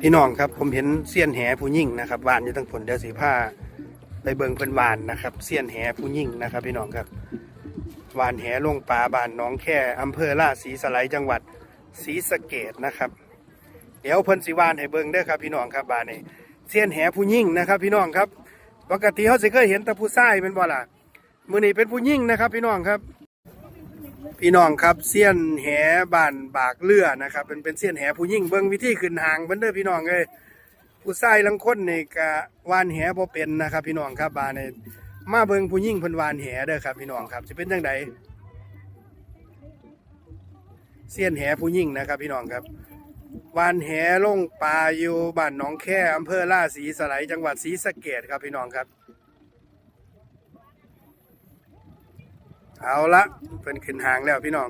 พี่น้องครับผมเห็นเสี้ยนแหผู้ยิ่งนะครับวานอยู่ตั้งผลเดือสีผ้าไปเบิงเพิ่นวานนะครับเสี้ยนแหผู้ยิ่งนะครับ พี่น้องครับวานแหลงปลาบานน้องแค่อำเภอล่าศรีสไลจังหวัดศรีสะเกดนะครับ เดี๋ยวเพิ่นสิวานให้เบิงเด้อครับ พี่น้องครับบานนี้เสี้ยนแหผู้ยิ่งนะครับ พี่น้องครับปกติเขาสิเคยเห็นแต่ผู้ชายเป็นบ่ล่ะมือนี้เป็นผู้ยิ่งนะครับ พี่น้องครับ พี่น้องครับเสี้ยนแหบ้านบากเรือนะครับ เป็นเป็นเสี้ยนแหผู้ยิ่งเบิ่งวิธีขึ้นหางเพิ่นเด้อพี่น้องเอ้ยผู้ชายลังคนนี่ก็วานแหบ่เป็นนะครับ พี่น้องครับบานในมาเบิ่งผู้ยิ่งเพิ่นวานแหเด้อครับ พี่น้องครับสิเป็นจังไดเสี้ยนแหผู้ยิ่งนะครับ พี่น้องครับวานแหลงปลาอยู่บ้านหนองแค่อำเภอล่าศรีสไลจังหวัดศรีสะเกดครับพี่น้องครับ เอาละเป็นขึ้นหางแล้วพี่น้อง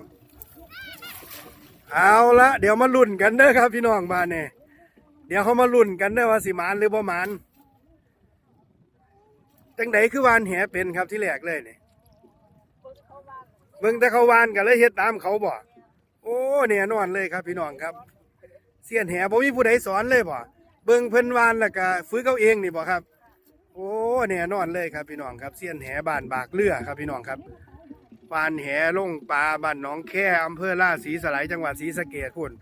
เอาละเดี๋ยวมาลุ้นกันเด้อครับ พี่น้องบ้านเนี่ยเดี๋ยวเขามาลุ้นกันเด้อว่าสิมานหรือบ่มานจังไดคือวานแหเป็นครับที่แรกเลยเนี่ยเบิ่งแต่เขาวานกันเลยเฮ็ดตามเขาบ่โอ้เนี่ยนอนเลยครับ พี่น้องครับ เสียนแหบ่มีผู้ใดสอนเลยบ่เบิ่งเพิ่นวานแล้วก็ฟื้นเขาเองนี่บ่ครับ โอ้เนี่ยนอนเลยครับพี่น้องครับ เสียนแหบ้านบากเรือครับพี่น้องครับ วานแหลงปลาบ้านหนองแค่อำเภอล่าศรีสไลยจังหวัดศรีสะเกษพุ่น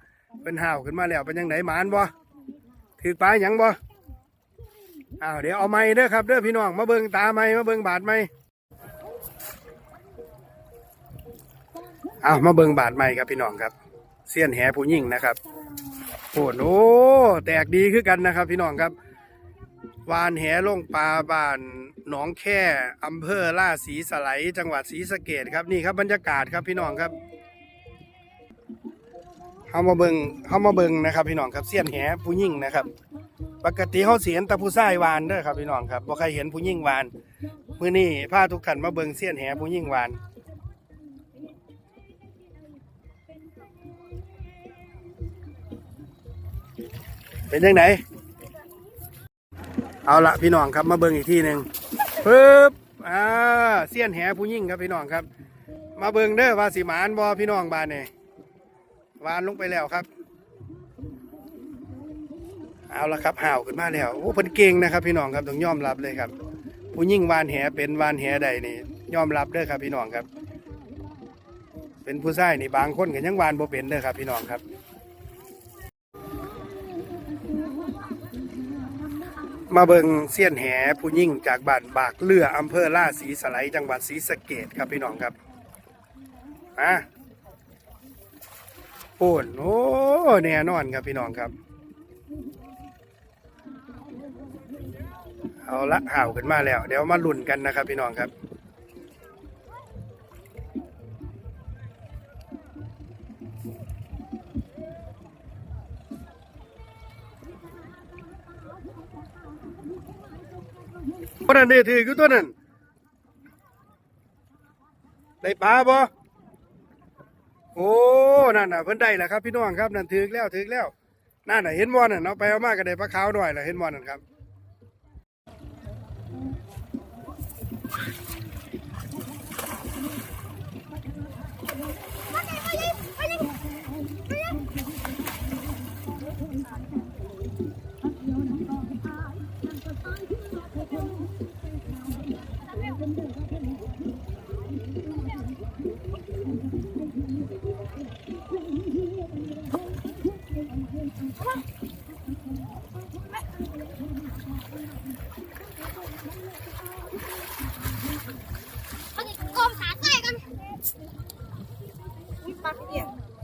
เป็นห่าวขึ้นมาแล้วเป็นยังไงหมานบ่ถือปลาหยังบ่อ้าวเดี๋ยวเอาไม้เด้อครับเด้อพี่น้องมาเบิ่งตาไม้มาเบิ่งบาดไม้อ้าวมาเบิ่งบาดไม้ครับพี่น้องครับเสียนแหผู้ยิ่งนะครับโอ้โหแตกดีขึ้นกันนะครับ พี่น้องครับ วานแหลงปลาบ้านหนองแค่อำเภอล่าศรีสไลจังหวัดศรีสะเกดครับนี่ครับบรรยากาศครับพี่น้องครับเฮามาเบิงเฮามาเบิงนะครับ พี่น้องครับเสี้ยนแหผู้ยิ่งนะครับ ปกติเฮาเสิเห็นต่ผู้ชายวานเด้อครับพี่น้องครับบ่ใครเห็นผู้ยิ่งวานมื้อนี้พาทุกท่านมาเบิงเสี้ยนแหผู้ยิ่งวานเป็นยังไง เอาละพี่น้องครับมาเบิ่งอีกที่หนึ่งปึ๊บอ่าเสี้ยนแหผู้ยิ่งครับพี่น้องครับ มาเบิ่งเด้อว่าสิหมานบอพี่น้องบานนี่ยวานลงไปแล้วครับ เอาละครับห่าวขึ้นมาแล้วโอ้เพิ่นเก่งนะครับ พี่น้องครับต้องยอมรับเลยครับ ผู้ยิ่งวานแหเป็นวานแหใดนี่ยอมรับเด้อครับพี่น้องครับ เป็นผู้ชายนี่บางคนก็ยังวานบ่เป็นเด้อครับ พี่น้องครับ มาเบิงเสี้ยนแหผู้ยิ่งจากบ้านบากเรืออำเภอล่าศรีสไลจังหวัดศรีสะเกดครับพี่น้องครับอะโอนโอ้แน่นอนครับพี่น้องครับ เอาละห่าวขึ้นมาแล้ว เดี๋ยวมาลุ้นกันนะครับพี่น้องครับ ตัวนั้นนี่ถือคือตัวนั้นได้ปลาบ่โอ้นั่นน่ะเพิ่นได้แหละครับ พี่น้องครับนั่นถือแล้วถือแล้วนั่นน่ะเห็นบ่นั่นเอาไปเอามาก็ได้ปลาขาวด้วยล่ะเห็นบ่นั่นครับ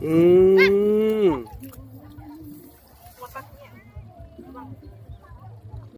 อืม